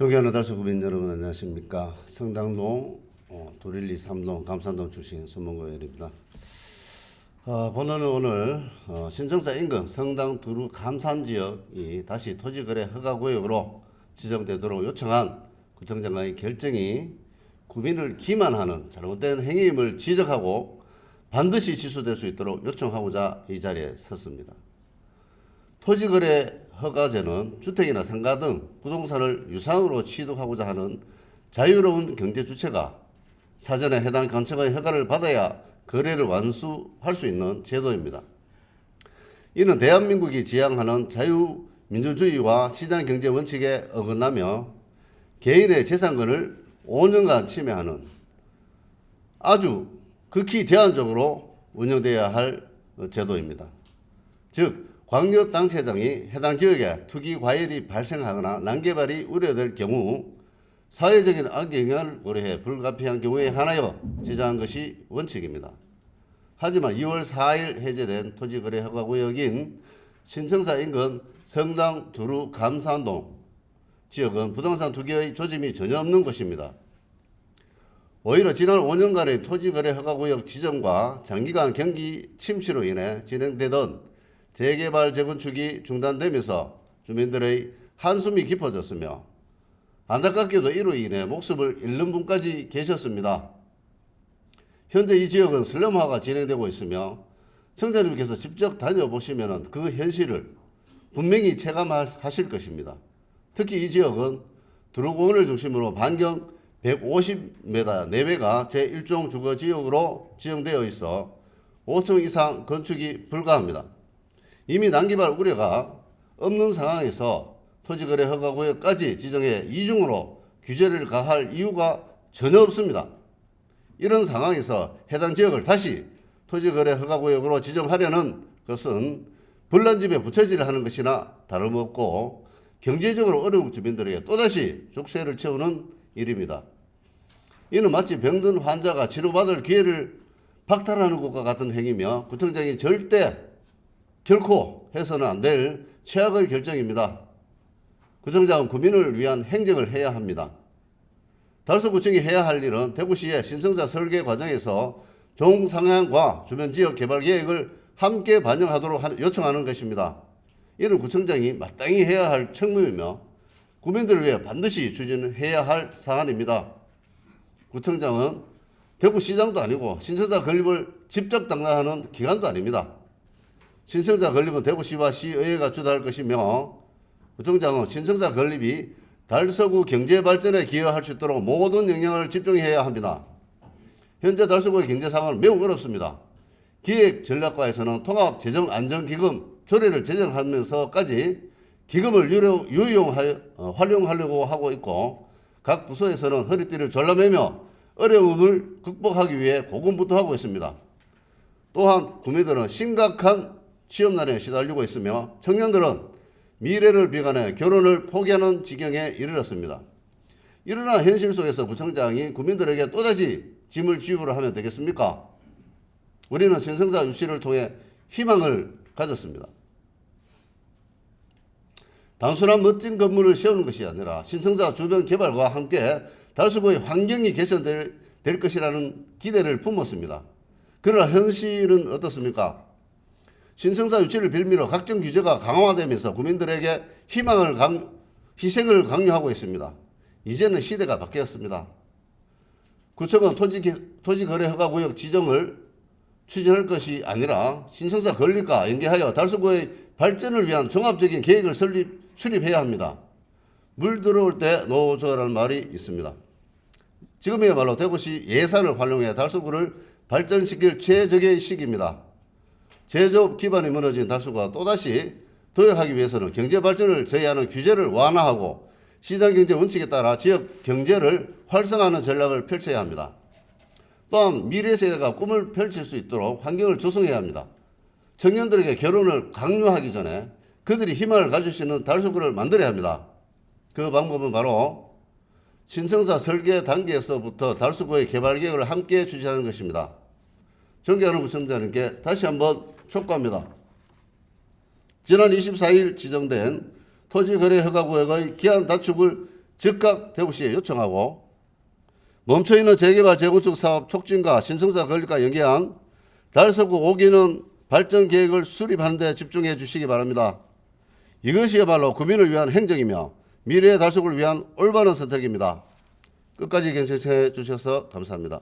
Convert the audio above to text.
존경하는 달서구민 여러분 안녕하십니까 성당동 어, 도릴리 3동 감산동 출신 손문고 의원입니다 어, 본론은 오늘 어, 신청사 인근 성당 두루 감산 지역이 다시 토지거래 허가구역으로 지정되도록 요청한 구청장의 결정이 구민을 기만하는 잘못된 행위임을 지적하고 반드시 취소될 수 있도록 요청하고자 이 자리에 섰습니다. 토지거래 허가제는 주택이나 상가 등 부동산을 유상으로 취득하고자 하는 자유로운 경제 주체가 사전에 해당 관청의 허가를 받아야 거래를 완수할 수 있는 제도입니다. 이는 대한민국이 지향하는 자유민주주의와 시장경제 원칙에 어긋나며 개인의 재산권을 5년간 침해하는 아주 극히 제한적으로 운영돼야 할 제도입니다. 즉 광역단체장이 해당 지역에 투기 과열이 발생하거나 난개발이 우려될 경우 사회적인 악영향을 고려해 불가피한 경우에 한하여 제정한 것이 원칙입니다. 하지만 2월 4일 해제된 토지거래 허가구역인 신청사 인근 성당 두루 감산동 지역은 부동산 투기의 조짐이 전혀 없는 곳입니다. 오히려 지난 5년간의 토지거래 허가구역 지정과 장기간 경기 침체로 인해 진행되던 재개발 재건축이 중단되면서 주민들의 한숨이 깊어졌으며 안타깝게도 이로 인해 목숨을 잃는 분까지 계셨습니다. 현재 이 지역은 슬럼화가 진행되고 있으며 청자님께서 직접 다녀보시면 그 현실을 분명히 체감하실 것입니다. 특히 이 지역은 두루공원을 중심으로 반경 150m 내외가 제1종 주거지역으로 지정되어 있어 5층 이상 건축이 불가합니다. 이미 난개발 우려가 없는 상황에서 토지거래 허가구역까지 지정해 이중으로 규제를 가할 이유가 전혀 없습니다. 이런 상황에서 해당 지역을 다시 토지거래 허가구역으로 지정하려는 것은 불난집에 부처질을 하는 것이나 다름없고 경제적으로 어려운 주민들에게 또다시 족쇄를 채우는 일입니다. 이는 마치 병든 환자가 치료받을 기회를 박탈하는 것과 같은 행위며 구청장이 절대 결코 해서는 안 될 최악의 결정입니다. 구청장은 구민을 위한 행정을 해야 합니다. 달서구청이 해야 할 일은 대구시의 신성자 설계 과정에서 종상향과 주변 지역 개발 계획을 함께 반영하도록 요청하는 것입니다. 이는 구청장이 마땅히 해야 할 책무이며 구민들을 위해 반드시 추진해야 할 사안입니다. 구청장은 대구시장도 아니고 신청자 건립을 직접 담당하는 기관도 아닙니다. 신청자 건립은 대구시와 시의회가 주도할 것이며 구청장은 신청자 건립이 달서구 경제 발전에 기여할 수 있도록 모든 영향을 집중해야 합니다. 현재 달서구의 경제 상황은 매우 어렵습니다. 기획 전략과에서는 통합 재정 안정 기금 조례를 제정하면서까지 기금을 유용하, 어, 활용하려고 하고 있고 각 부서에서는 허리띠를 졸라매며 어려움을 극복하기 위해 고군분투하고 있습니다. 또한 구매들은 심각한 취업난에 시달리고 있으며 청년들은 미래를 비관해 결혼을 포기하는 지경에 이르렀습니다. 이러나 현실 속에서 구청장이 국민들에게 또다시 짐을 지우려 하면 되겠습니까? 우리는 신성사 유치를 통해 희망을 가졌습니다. 단순한 멋진 건물을 세우는 것이 아니라 신성사 주변 개발과 함께 달서구의 환경이 개선될 될 것이라는 기대를 품었습니다. 그러나 현실은 어떻습니까? 신성사 유치를 빌미로 각종 규제가 강화되면서 국민들에게 희망을 강, 희생을 강요하고 있습니다. 이제는 시대가 바뀌었습니다. 구청은 토지, 토지 거래 허가 구역 지정을 추진할 것이 아니라 신청사 건립과 연계하여 달서구의 발전을 위한 종합적인 계획을 설립, 수립해야 합니다. 물 들어올 때 노조라는 말이 있습니다. 지금이야말로 대구시 예산을 활용해 달서구를 발전시킬 최적의 시기입니다. 제조업 기반이 무너진 달서구가 또다시 도약하기 위해서는 경제 발전을 제외하는 규제를 완화하고 시장 경제 원칙에 따라 지역 경제를 활성화하는 전략을 펼쳐야 합니다. 또한 미래 세대가 꿈을 펼칠 수 있도록 환경을 조성해야 합니다. 청년들에게 결혼을 강요하기 전에 그들이 희망을 가질 수 있는 달서구를 만들어야 합니다. 그 방법은 바로 신청사 설계 단계에서부터 달서구의 개발 계획을 함께 추진하는 것입니다. 존경하는 구청장님께 다시 한번 촉구합니다. 지난 24일 지정된 토지거래 허가구역의 기한 단축을 즉각 대구시에 요청하고 멈춰있는 재개발 재건축 사업 촉진과 신청자 건립과 연계한 달서구 5기는 발전 계획을 수립하는 데 집중해 주시기 바랍니다. 이것이야말로 구민을 위한 행정이며 미래의 달서구를 위한 올바른 선택입니다. 끝까지 경청해 주셔서 감사합니다.